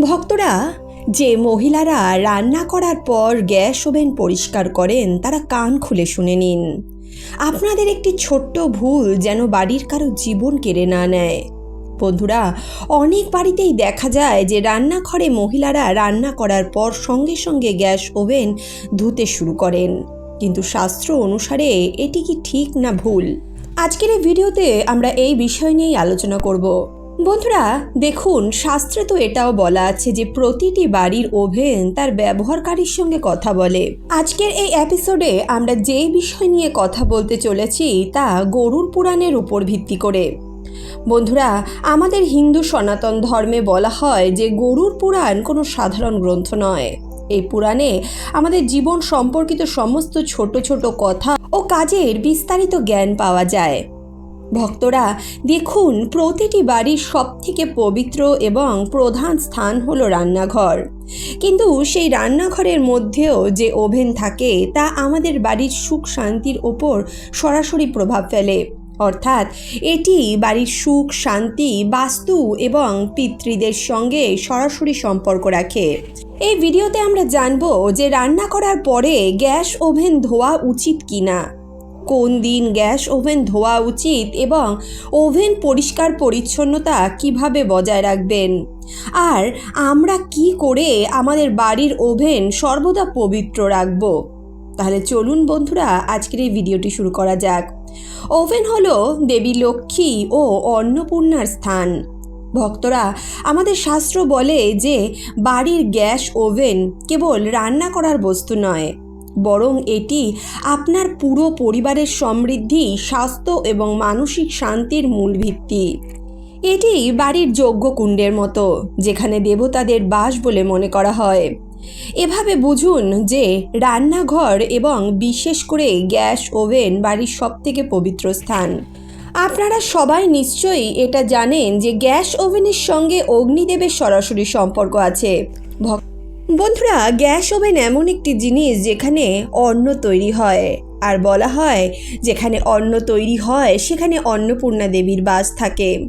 ভক্তরা, যে মহিলারা রান্না করার পর গ্যাস ওভেন পরিষ্কার করেন, তারা কান খুলে শুনে নিন। আপনাদের একটি ছোট্ট ভুল যেন বাড়ির কারও জীবন কেড়ে না নেয়। বন্ধুরা, অনেক বাড়িতেই দেখা যায় যে রান্নাঘরে মহিলারা রান্না করার পর সঙ্গে সঙ্গে গ্যাস ওভেন ধুতে শুরু করেন। কিন্তু শাস্ত্র অনুসারে এটি কি ঠিক না ভুল? আজকের এই ভিডিওতে আমরা এই বিষয় নিয়েই আলোচনা করব। বন্ধুরা, দেখুন, শাস্ত্রে তো এটাও বলা আছে যে প্রতিটি বাড়ির ওভেন তার ব্যবহারকারীর সঙ্গে কথা বলে। আজকের এই এপিসোডে আমরা যেই বিষয় নিয়ে কথা বলতে চলেছি তা গরুর পুরাণের উপর ভিত্তি করে। বন্ধুরা, আমাদের হিন্দু সনাতন ধর্মে বলা হয় যে গরুর পুরাণ কোনো সাধারণ গ্রন্থ নয়। এই পুরাণে আমাদের জীবন সম্পর্কিত সমস্ত ছোট ছোট কথা ও কাজের বিস্তারিত জ্ঞান পাওয়া যায়। ভক্তরা দেখুন প্রতিটি বাড়ির সবথেকে পবিত্র এবং প্রধান স্থান হলো রান্নাঘর। কিন্তু সেই রান্নাঘরের মধ্যেও যে ওভেন থাকে, তা আমাদের বাড়ির সুখ শান্তির ওপর সরাসরি প্রভাব ফেলে। অর্থাৎ এটি বাড়ির সুখ, শান্তি, বাস্তু এবং পিতৃদের সঙ্গে সরাসরি সম্পর্ক রাখে। এই ভিডিওতে আমরা জানব যে রান্না করার পরে গ্যাস ওভেন ধোয়া উচিত কিনা। কোন দিন গ্যাস ওভেন ধোয়া উচিত এবং ওভেন পরিষ্কার পরিচ্ছন্নতা কীভাবে বজায় রাখবেন? আর আমরা কি করে আমাদের বাড়ির ওভেন সর্বদা পবিত্র রাখব? তাহলে চলুন বন্ধুরা, আজকের এই ভিডিওটি শুরু করা যাক। ওভেন হলো দেবী লক্ষ্মী ও অন্নপূর্ণার স্থান। ভক্তরা আমাদের শাস্ত্র বলে যে, বাড়ির গ্যাস ওভেন কেবল রান্না করার বস্তু নয় বরং এটি আপনার পুরো পরিবারের সমৃদ্ধি, স্বাস্থ্য এবং মানসিক শান্তির মূল ভিত্তি। এটি বাড়ির যজ্ঞকুণ্ডের মতো, যেখানে দেবতাদের বাস বলে মনে করা হয়। এভাবে বুঝুন যে রান্নাঘর এবং বিশেষ করে গ্যাস ওভেন বাড়ির সবথেকে পবিত্র স্থান। আপনারা সবাই নিশ্চয়ই এটা জানেন যে গ্যাস ওভেনের সঙ্গে অগ্নিদেবের সরাসরি সম্পর্ক আছে। ভক বন্ধুরা, গ্যাস ওভেন এমন একটি জিনিস যেখানে অন্ন তৈরি হয়। আর বলা হয়, যেখানে অন্ন তৈরি হয়, সেখানে অন্নপূর্ণা দেবীর বাস থাকে।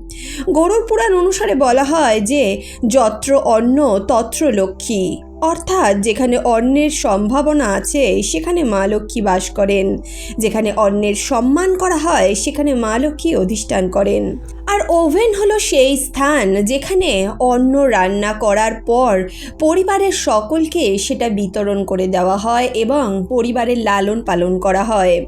গরুর পুরাণ অনুসারে বলা হয় যে, যত্র অন্ন, তত্র লক্ষ্মী। অর্থাৎ, যেখানে অন্নের সম্ভাবনা আছে, সেখানে মা লক্ষ্মী বাস করেন। যেখানে অন্নের সম্মান করা হয়, সেখানে মা লক্ষ্মী অধিষ্ঠান করেন। আর ওভেন হলো সেই স্থান যেখানে অন্ন রান্না করার পর পরিবারের সকলকে সেটা বিতরণ করে দেওয়া হয় এবং পরিবারের লালন পালন করা হয়।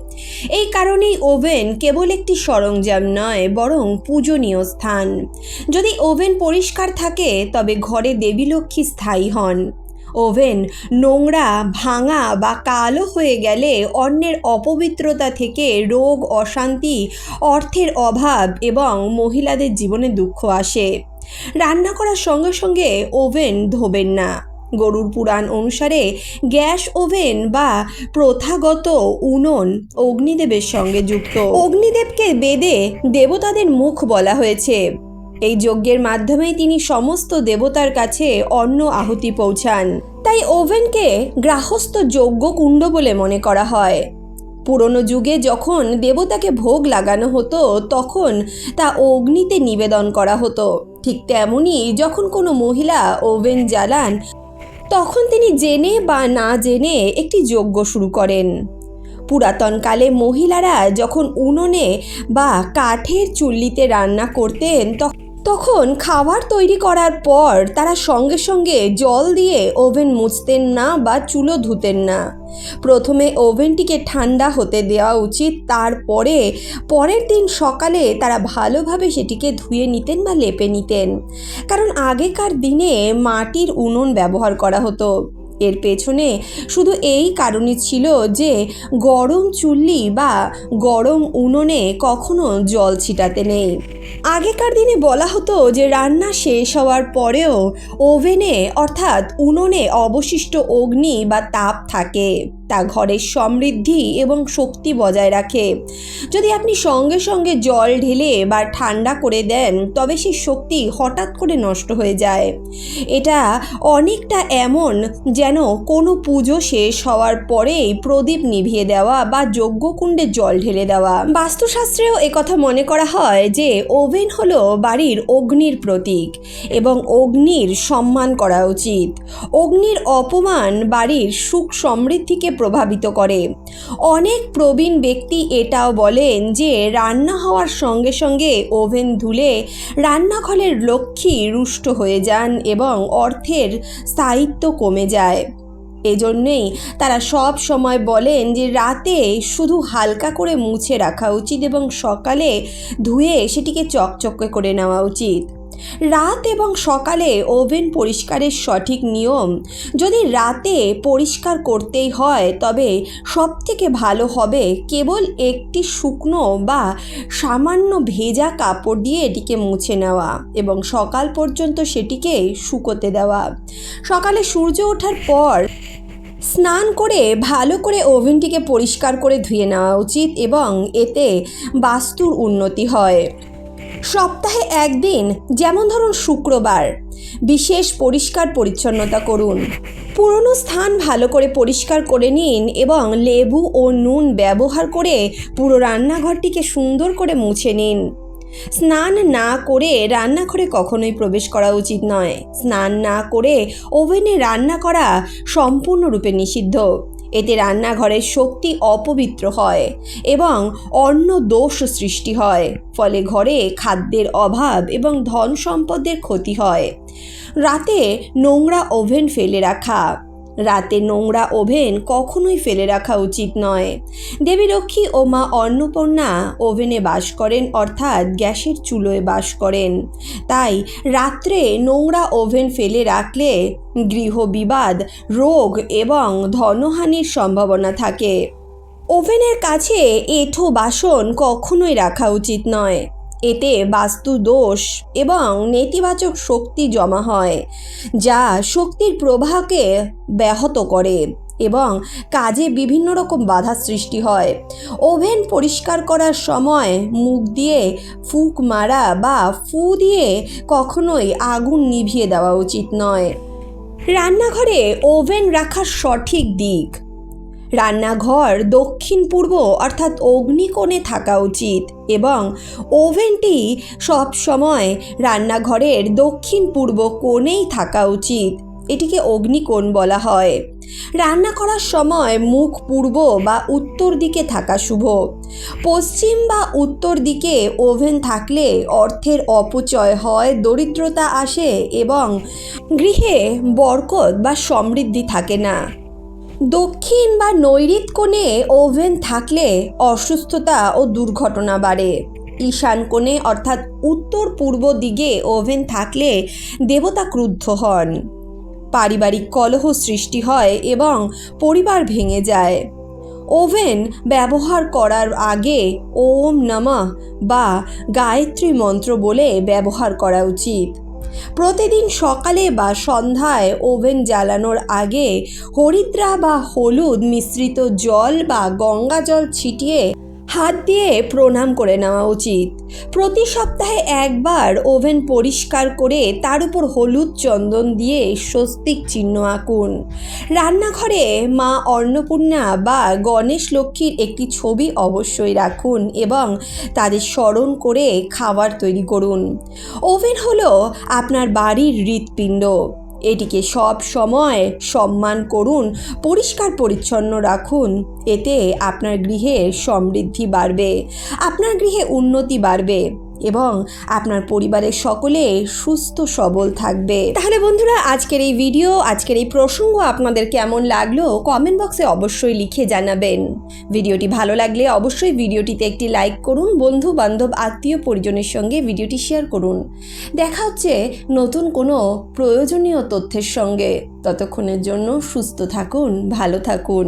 এই কারণেই ওভেন কেবল একটি সরঞ্জাম নয়, বরং পূজনীয় স্থান। যদি ওভেন পরিষ্কার থাকে, তবে ঘরে দেবী লক্ষ্মী স্থায়ী হন। ওভেন। নোংরা, ভাঙা বা কালো হয়ে গেলে অন্যের অপবিত্রতা থেকে রোগ, অশান্তি, অর্থের অভাব এবং মহিলাদের জীবনে দুঃখ আসে। রান্না করার সঙ্গে সঙ্গে ওভেন ধোবেন না। গরুর পুরাণ অনুসারে গ্যাস ওভেন বা প্রথাগত উনন অগ্নিদেবের সঙ্গে যুক্ত। অগ্নিদেবকে বেদে দেবতাদের মুখ বলা হয়েছে। এই যজ্ঞের মাধ্যমেই তিনি সমস্ত দেবতার কাছে অন্ন আহুতি পৌঁছান। তাই ওভেনকে গ্রাহস্থ যজ্ঞ কুণ্ড বলে মনে করা হয়। পুরনো যুগে যখন দেবতাকে ভোগ লাগানো হতো, তখন তা অগ্নিতে নিবেদন করা হতো। ঠিক তেমনই যখন কোনো মহিলা ওভেন জ্বালান, তখন তিনি জেনে বা না জেনে একটি যজ্ঞ শুরু করেন। পুরাতনকালে মহিলারা যখন উনুনে বা কাঠের চুল্লিতে রান্না করতেন তখন খাবার তৈরি করার পর তারা সঙ্গে সঙ্গে জল দিয়ে ওভেন মুছতেন না বা চুলো ধুতেন না। প্রথমে ওভেনটিকে ঠান্ডা হতে দেওয়া উচিত, তারপরে পরের দিন সকালে তারা ভালোভাবে সেটিকে ধুয়ে নিতেন বা লেপে নিতেন। কারণ আগেকার দিনে মাটির উনুন ব্যবহার করা হতো। এর পেছনে শুধু এই কারণে ছিল যে গরম চুল্লি বা গরম উনুনে কখনো জল ছিটাতে নেই। আগেকার দিনে বলা হতো যে রান্না শেষ হওয়ার পরেও ওভেনে অর্থাৎ উনুনে অবশিষ্ট অগ্নি বা তাপ থাকে। তা ঘরের সমৃদ্ধি এবং শক্তি বজায় রাখে। যদি আপনি সঙ্গে সঙ্গে জল ঢেলে বা ঠান্ডা করে দেন, তবে সেই শক্তি হঠাৎ করে নষ্ট হয়ে যায়। এটা অনেকটা এমন যেন কোনো পুজো শেষ হওয়ার পরেই প্রদীপ নিভিয়ে দেওয়া বা যজ্ঞকুণ্ডে জল ঢেলে দেওয়া। বাস্তুশাস্ত্রেও একথা মনে করা হয় যে, ওভেন হলো বাড়ির অগ্নির প্রতীক এবং অগ্নির সম্মান করা উচিত। অগ্নির অপমান বাড়ির সুখ সমৃদ্ধিকে প্রভাবিত করে। অনেক প্রবীণ ব্যক্তি এটাও বলেন যে, রান্না হওয়ার সঙ্গে সঙ্গে ওভেন ধুলে রান্নাঘরের লক্ষ্মী রুষ্ট হয়ে যান এবং অর্থের স্থায়িত্ব কমে যায়। এজন্যেই তারা সব সময় বলেন যে, রাতে শুধু হালকা করে মুছে রাখা উচিত এবং সকালে ধুয়ে সেটিকে চকচকে করে নেওয়া উচিত। রাত এবং সকালে ওভেন পরিষ্কারের সঠিক নিয়ম যদি রাতে পরিষ্কার করতেই হয়, তবে সব থেকে ভালো হবে কেবল একটি শুকনো বা সামান্য ভেজা কাপড় দিয়ে এটিকে মুছে নেওয়া এবং সকাল পর্যন্ত সেটিকে শুকোতে দেওয়া। সকালে সূর্য ওঠার পর স্নান করে ভালো করে ওভেনটিকে পরিষ্কার করে ধুয়ে নেওয়া উচিত এবং এতে বাস্তুর উন্নতি হয়। সপ্তাহে একদিন, যেমন ধরুন শুক্রবার। বিশেষ পরিষ্কার পরিচ্ছন্নতা করুন। পুরনো স্থান ভালো করে পরিষ্কার করে নিন এবং লেবু ও নুন ব্যবহার করে পুরো রান্নাঘরটিকে সুন্দর করে মুছে নিন। স্নান না করে রান্নাঘরে কখনোই প্রবেশ করা উচিত নয়। স্নান না করে ওভেনে রান্না করা সম্পূর্ণরূপে নিষিদ্ধ। এতে রান্নাঘরের শক্তি অপবিত্র হয় এবং অন্য দোষ সৃষ্টি হয়, ফলে ঘরে খাদ্যের অভাব এবং ধন সম্পদের ক্ষতি হয়। রাতে নোংরা ওভেন ফেলে রাখা রাতে নোংরা ওভেন কখনোই ফেলে রাখা উচিত নয়। দেবী লক্ষ্মী ও মা অন্নপূর্ণা ওভেনে বাস করেন, অর্থাৎ গ্যাসের চুলোয় বাস করেন। তাই রাত্রে নোংরা ওভেন ফেলে রাখলে গৃহবিবাদ, রোগ এবং ধনহানির সম্ভাবনা থাকে। ওভেনের কাছে এঁঠো বাসন কখনোই রাখা উচিত নয়। এতে বাস্তু দোষ এবং নেতিবাচক শক্তি জমা হয়, যা শক্তির প্রবাহকে ব্যাহত করে এবং কাজে বিভিন্ন রকম বাধা সৃষ্টি হয়। ওভেন পরিষ্কার করার সময় মুখ দিয়ে ফুক মারা বা ফু দিয়ে কখনোই আগুন নিভিয়ে দেওয়া উচিত নয়। রান্নাঘরে ওভেন রাখার সঠিক দিক রান্নাঘর দক্ষিণ পূর্ব, অর্থাৎ অগ্নিকোণে থাকা উচিত এবং ওভেনটি সব সময় রান্নাঘরের দক্ষিণ পূর্ব কোণেই থাকা উচিত। এটিকে অগ্নিকোণ বলা হয়। রান্না করার সময় মুখ পূর্ব বা উত্তর দিকে থাকা শুভ। পশ্চিম বা উত্তর দিকে ওভেন থাকলে অর্থের অপচয় হয়, দরিদ্রতা আসে এবং গৃহে বরকত বা সমৃদ্ধি থাকে না। দক্ষিণ বা নৈরিত কোণে ওভেন থাকলে অসুস্থতা ও দুর্ঘটনা বাড়ে। ঈশান কোণে অর্থাৎ উত্তর পূর্ব দিকে ওভেন থাকলে দেবতা ক্রুদ্ধ হন। পারিবারিক কলহ সৃষ্টি হয় এবং পরিবার ভেঙে যায়। ওভেন ব্যবহার করার আগে ওম নমঃ বা গায়ত্রী মন্ত্র বলে ব্যবহার করা উচিত। প্রতিদিন সকালে বা সন্ধ্যায় ওভেন জ্বালানোর আগে হরিদ্রা বা হলুদ মিশ্রিত জল বা গঙ্গা জল ছিটিয়ে হাত দিয়ে প্রণাম করে নেওয়া উচিত। প্রতি সপ্তাহে একবার ওভেন পরিষ্কার করে তার উপর হলুদ চন্দন দিয়ে স্বস্তিক চিহ্ন আঁকুন। রান্নাঘরে মা অন্নপূর্ণা বা গণেশ লক্ষ্মীর একটি ছবি অবশ্যই রাখুন এবং তাদের স্মরণ করে খাবার তৈরি করুন। ওভেন হলো আপনার বাড়ির হৃৎপিণ্ড। এটিকে সব সময় সম্মান করুন, পরিষ্কার পরিচ্ছন্ন রাখুন। এতে আপনার গৃহে সমৃদ্ধি বাড়বে, আপনার গৃহে উন্নতি বাড়বে। এবং আপনার পরিবারের সকলে সুস্থ, সবল থাকবে। তাহলে বন্ধুরা, আজকের এই ভিডিও আজকের এই প্রসঙ্গ আপনাদের কেমন লাগল? কমেন্ট বক্সে অবশ্যই লিখে জানাবেন। ভিডিওটি ভালো লাগলে অবশ্যই ভিডিওটিতে একটি লাইক করুন। বন্ধু বান্ধব আত্মীয় পরিজনের সঙ্গে ভিডিওটি শেয়ার করুন। দেখা হচ্ছে নতুন কোনো প্রয়োজনীয় তথ্যের সঙ্গে। ততক্ষণের জন্য সুস্থ থাকুন, ভালো থাকুন।